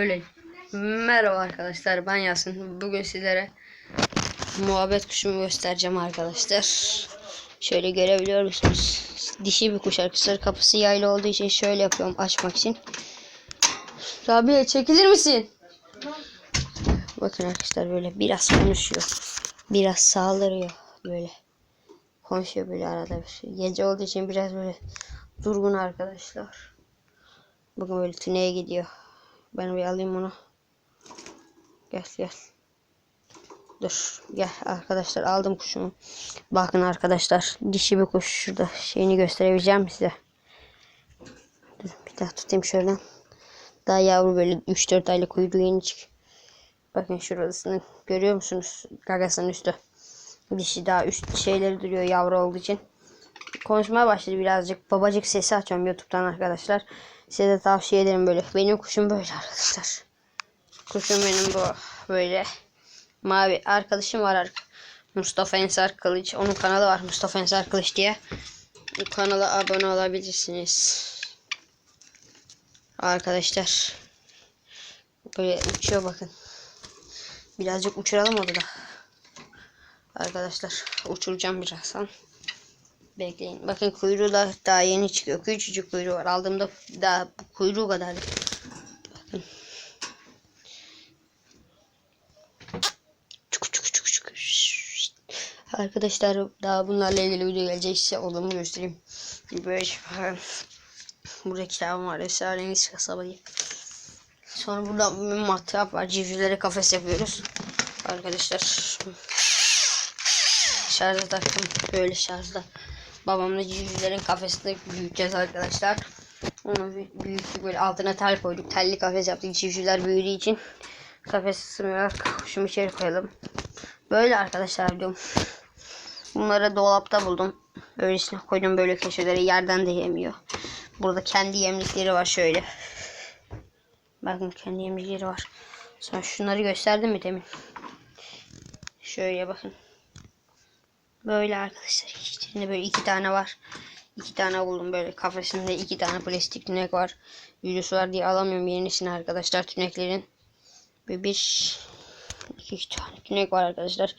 Öyle. Merhaba arkadaşlar ben Yasin. Bugün sizlere muhabbet kuşumu göstereceğim arkadaşlar. Şöyle görebiliyor musunuz? Dişi bir kuş arkadaşlar. Kapısı yaylı olduğu için şöyle yapıyorum açmak için. Rabia çekilir misin? Bakın arkadaşlar böyle biraz konuşuyor. Biraz saldırıyor böyle. Konuşuyor böyle arada bir şey. Gece olduğu için biraz böyle durgun arkadaşlar. Bakın böyle tüneye gidiyor. Ben bir alayım onu. Gel gel. Dur gel arkadaşlar aldım kuşumu. Bakın arkadaşlar dişi bir kuş şurada şeyini gösterebileceğim size. Dur bir daha tutayım şöyle. Daha yavru böyle 3-4 aylık kuyruğu yeni çık. Bakın şurasını görüyor musunuz? Gagasının üstü. Dişi daha üst şeyleri duruyor yavru olduğu için. Konuşmaya başladı birazcık. Babacık sesi açıyorum YouTube'dan arkadaşlar. Size de tavsiye ederim böyle. Benim kuşum böyle arkadaşlar. Kuşum benim bu böyle. Mavi arkadaşım var Mustafa Ensar Kılıç. Onun kanalı var Mustafa Ensar Kılıç diye. Bu kanala abone olabilirsiniz. Arkadaşlar. Böyle uçuyor bakın. Birazcık uçuralım onu da. Arkadaşlar uçuracağım birazdan. Bekleyin. Bakın kuyruğu da daha yeni çıkıyor. Küçücük kuyruğu var. Aldığımda daha kuyruğu kadar. Bakın. Çuk çuk çuk çuk. Arkadaşlar daha bunlarla ilgili video gelecek size odamı göstereyim. Böyle şey. Burada kitabım var. Esrarengiz kasaba diye. Sonra burada bir matkap var. Civcivlere kafes yapıyoruz. Arkadaşlar şarja taktım. Böyle şarjda. Babamla civcivlerin kafesini büyüteceğiz arkadaşlar. Onu büyüttük böyle altına tel koyduk. Telli kafes yaptık. Civcivler büyüdüğü için kafes sığmıyor. Kuşumu içeri koyalım. Böyle arkadaşlar diyorum. Bunları dolapta buldum. Öylesine koydum böyle köşelere yerden de yemiyor. Burada kendi yemlikleri var şöyle. Bakın kendi yemlikleri var. Sonra şunları gösterdim mi demin? Şöyle bakın. Böyle arkadaşlar. İçinde böyle iki tane var. İki tane buldum böyle kafesinde iki tane plastik tünek var. Virüs var diye alamıyorum yenisini arkadaşlar tüneklerin. Ve bir iki tane tünek var arkadaşlar.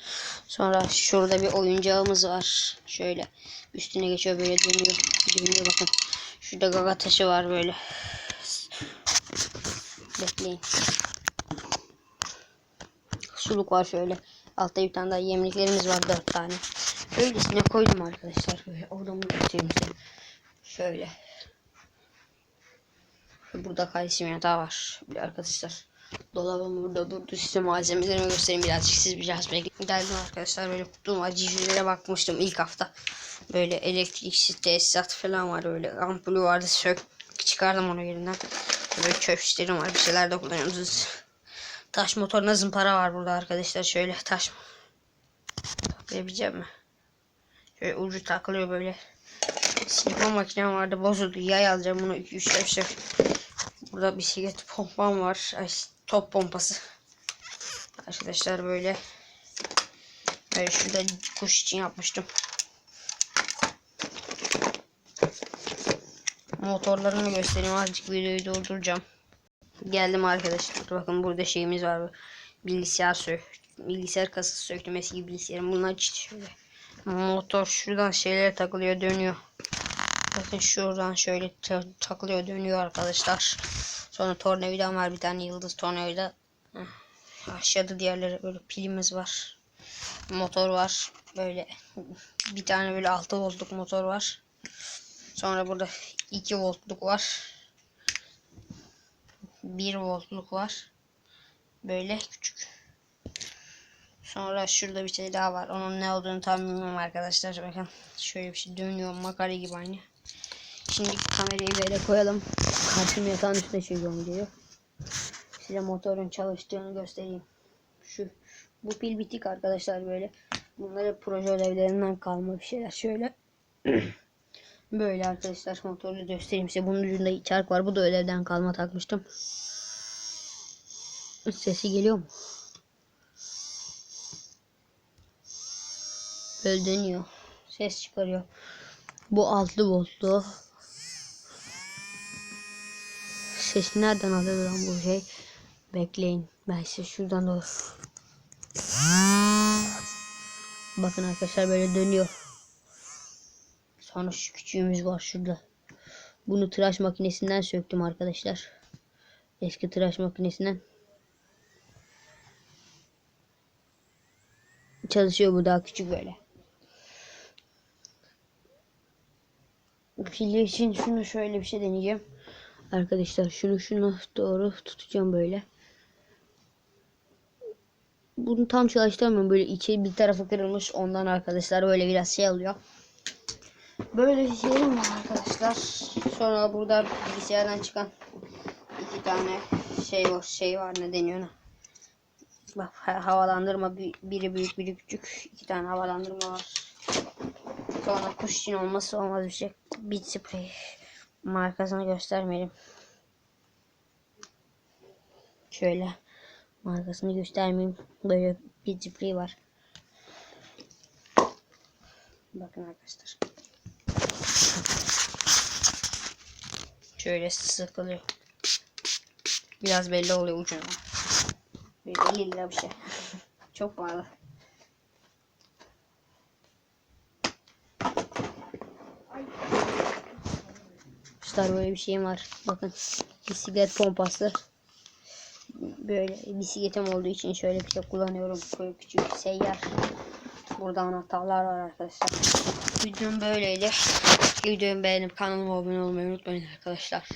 Sonra şurada bir oyuncağımız var. Şöyle üstüne geçiyor böyle dönüyor. Dönüyor bakın. Şurada gaga taşı var böyle. Bekleyin. Suluk var şöyle. Altta bir tane daha yemliklerimiz var dört tane. Öylesine koydum arkadaşlar. Böyle odamı göstereyim size. Şöyle. Burada kalsiyum yatağı var. Bir arkadaşlar. Dolabım burada durdu. Size malzemelerimi göstereyim birazcık. Siz biraz bekleyin. Geldim arkadaşlar. Böyle kutum var. Bakmıştım ilk hafta. Böyle elektriksiz tesisat falan var. Böyle ampulü vardı. Sök çıkardım onu yerinden. Böyle çöp işlerim var. Bir şeyler de kullanıyoruz. Taş motoruna zımpara var burada arkadaşlar. Şöyle taş. Yapabileceğim mi? Şöyle ucu takılıyor böyle. Silme makinem vardı bozuldu. Yay alacağım bunu 2-3 defa. Burada bisiklet pompam var. Ay, top pompası. Arkadaşlar böyle. Böyle şurada kuş için yapmıştım. Motorlarını göstereyim. Azıcık videoyu durduracağım. Geldim arkadaşlar. Bakın burada şeyimiz var. Bilgisayar sök. Bilgisayar kasası söktürmesi gibi bilgisayarım. Bunlar şöyle. Motor şuradan şeylere takılıyor dönüyor. Bakın şuradan şöyle ta takılıyor dönüyor arkadaşlar. Sonra tornavida var bir tane yıldız tornavida. Aşağıda diğerleri böyle pilimiz var. Motor var. Böyle bir tane böyle 6 voltluk motor var. Sonra burada 2 voltluk var. 1 voltluk var. Böyle küçük. Sonra şurada bir şey daha var. Onun ne olduğunu tam bilmiyorum arkadaşlar. Bakın şöyle bir şey dönüyor. Makara gibi aynı. Şimdi kamerayı böyle koyalım. Karşım yatağın üstüne çekiyorum diyor. Size motorun çalıştığını göstereyim. Şu bu pil bitik arkadaşlar böyle. Bunları proje ödevlerinden kalma bir şeyler şöyle. böyle arkadaşlar motoru göstereyim size. Bunun ucunda çark var. Bu da ödevden kalma takmıştım. Sesi geliyor mu? Böyle dönüyor. Ses çıkarıyor. Bu altlı voltlu. Ses nereden alıyor lan bu şey? Bekleyin. Ben size şuradan doğru. Bakın arkadaşlar böyle dönüyor. Sonra şu küçüğümüz var şurada. Bunu tıraş makinesinden söktüm arkadaşlar. Eski tıraş makinesinden. Çalışıyor bu daha küçük böyle. Pili için şunu şöyle bir şey deneyeceğim. Arkadaşlar şunu şunu doğru tutacağım böyle. Bunu tam çalıştıramıyorum. Böyle içi bir tarafı kırılmış. Ondan arkadaşlar böyle biraz şey oluyor. Böyle bir şeyim var arkadaşlar. Sonra burada bilgisayardan çıkan iki tane şey var. Şey var ne deniyor ona? Bak ha- havalandırma bir- biri büyük biri küçük. iki tane havalandırma var. Sonra kuş için olması olmaz bir şey. Spray markasını göstermeyelim. Şöyle markasını göstermeyeyim. Böyle Spray var. Bakın arkadaşlar. Şöyle sıkılıyor. Biraz belli oluyor ucuna. Bir 50 lira bir şey. Çok pahalı. Arkadaşlar böyle bir şeyim var. Bakın bisiklet pompası. Böyle bisikletim olduğu için şöyle bir şey kullanıyorum. Böyle küçük seyyar. Burada anahtarlar var arkadaşlar. Videom böyleydi. Videomu beğenip kanalıma abone olmayı unutmayın arkadaşlar.